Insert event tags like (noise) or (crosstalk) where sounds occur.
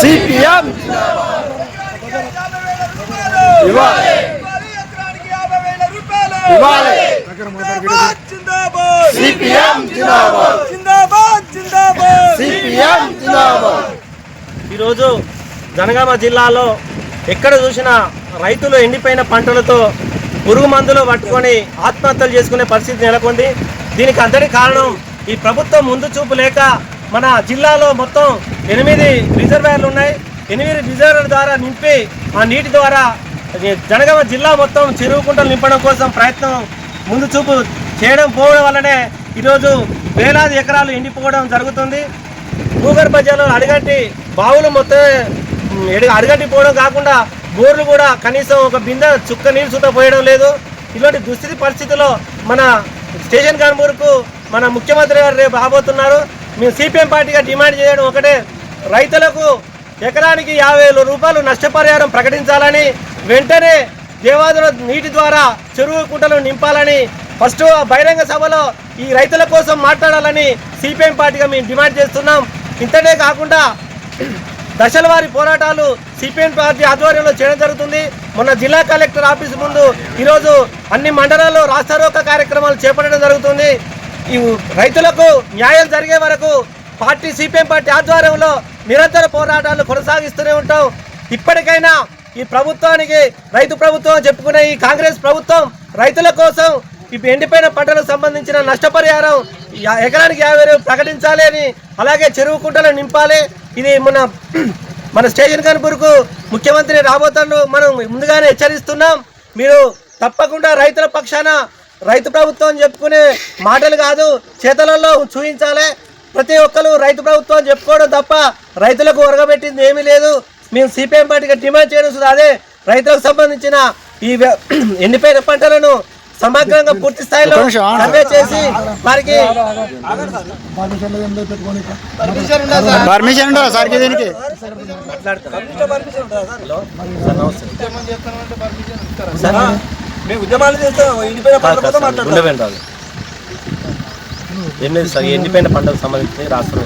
CPM. ఇవ్వాలి. ఇవ్వాలి. CPM zindabad. CPM zindabad. ఈరోజు జనగామ జిల్లాలో ఎక్కడ చూసినా రైతులు ఎండిపోయిన పంటలతో పురుగు మందులు పట్టుకొని ఆత్మహత్యలు చేసుకునే పరిస్థితి నెలకొంది. దీనికి అంతటి కారణం ఈ ప్రభుత్వం ముందు చూపు లేక మన జిల్లాలో మొత్తం ఎనిమిది రిజర్వాయర్లు ఉన్నాయి. ఎనిమిది రిజర్వాయర్ల ద్వారా నింపి ఆ నీటి ద్వారా జనగామ జిల్లా మొత్తం చెరువు కుంటలు నింపడం కోసం ప్రయత్నం ముందు చూపు చేయడం పోవడం వల్లనే ఈరోజు వేలాది ఎకరాలు ఎండిపోవడం జరుగుతుంది. భూగర్భ జలం అడగంటి బావులు మొత్తం ఉమ్, పోవడం కాకుండా బోర్లు కూడా కనీసం ఒక బిందె చుక్క నీళ్ళు సుత పోయడం లేదు. ఇలాంటి దుస్థితి పరిస్థితిలో మన స్టేషన్ కాన్పూర్కు మన ముఖ్యమంత్రి గారు రేపు రాబోతున్నారు. మేము సిపిఎం పార్టీగా డిమాండ్ చేయడం ఒకటే. రైతులకు ఎకరానికి యాభై రూపాయలు నష్టపరిహారం ప్రకటించాలని వెంటనే దేవాదుల నీటి ద్వారా చెరువు కుంటలు నింపాలని ఫస్ట్ బహిరంగ సభలో ఈ రైతుల కోసం మాట్లాడాలని సిపిఎం పార్టీగా మేము డిమాండ్ చేస్తున్నాం. ఇంతనే కాకుండా దశల వారి పోరాటాలు సిపిఎం పార్టీ ఆధ్వర్యంలో చేయడం జరుగుతుంది. మొన్న జిల్లా కలెక్టర్ ఆఫీస్ ముందు ఈరోజు అన్ని మండలాల్లో రాస్తారోక కార్యక్రమాలు చేపట్టడం జరుగుతుంది. ఈ రైతులకు న్యాయం జరిగే వరకు పార్టీ సిపిఎం పార్టీ ఆధ్వర్యంలో నిరంతర పోరాటాలు కొనసాగిస్తూనే ఉంటాం. ఇప్పటికైనా ఈ ప్రభుత్వానికి రైతు ప్రభుత్వం చెప్పుకునే ఈ కాంగ్రెస్ ప్రభుత్వం రైతుల కోసం ఈ ఎండిపోయిన పంటలకు సంబంధించిన నష్టపరిహారం యా- ఎకరానికి యాభై వేలు ప్రకటించాలి అని అలాగే చెరువు కుంటలు నింపాలి. ఇది మన మన స్టేషన్ కనుపూర్కు ముఖ్యమంత్రి రాబోతాను మనం ముందుగానే హెచ్చరిస్తున్నాం. మీరు తప్పకుండా రైతుల పక్షాన రైతు ప్రభుత్వం చెప్పుకునే మాటలు కాదు చేతలలో చూపించాలి ప్రతి ఒక్కరు రైతు ప్రభుత్వం చెప్పుకోవడం తప్ప రైతులకు ఒరగబెట్టింది ఏమీ లేదు. మేము సిపిఎం పార్టీగా డిమాండ్ చేయడం అదే. రైతులకు సంబంధించిన ఈ (clears throat) ఎండిపోయిన పంటలను సమగ్రంగా పూర్తి స్థాయిలో సర్వే చేసి వారికి పర్మిషన్ ఉండదా సార్కి దీనికి? మేము ఉద్యమాలు చేస్తాం ఎండిపోయిన పంటల కోసం మాట్లాడతాం ఉండవేండి రాదు. ఎండిపోయిన పంటకు సంబంధించి రాష్ట్రం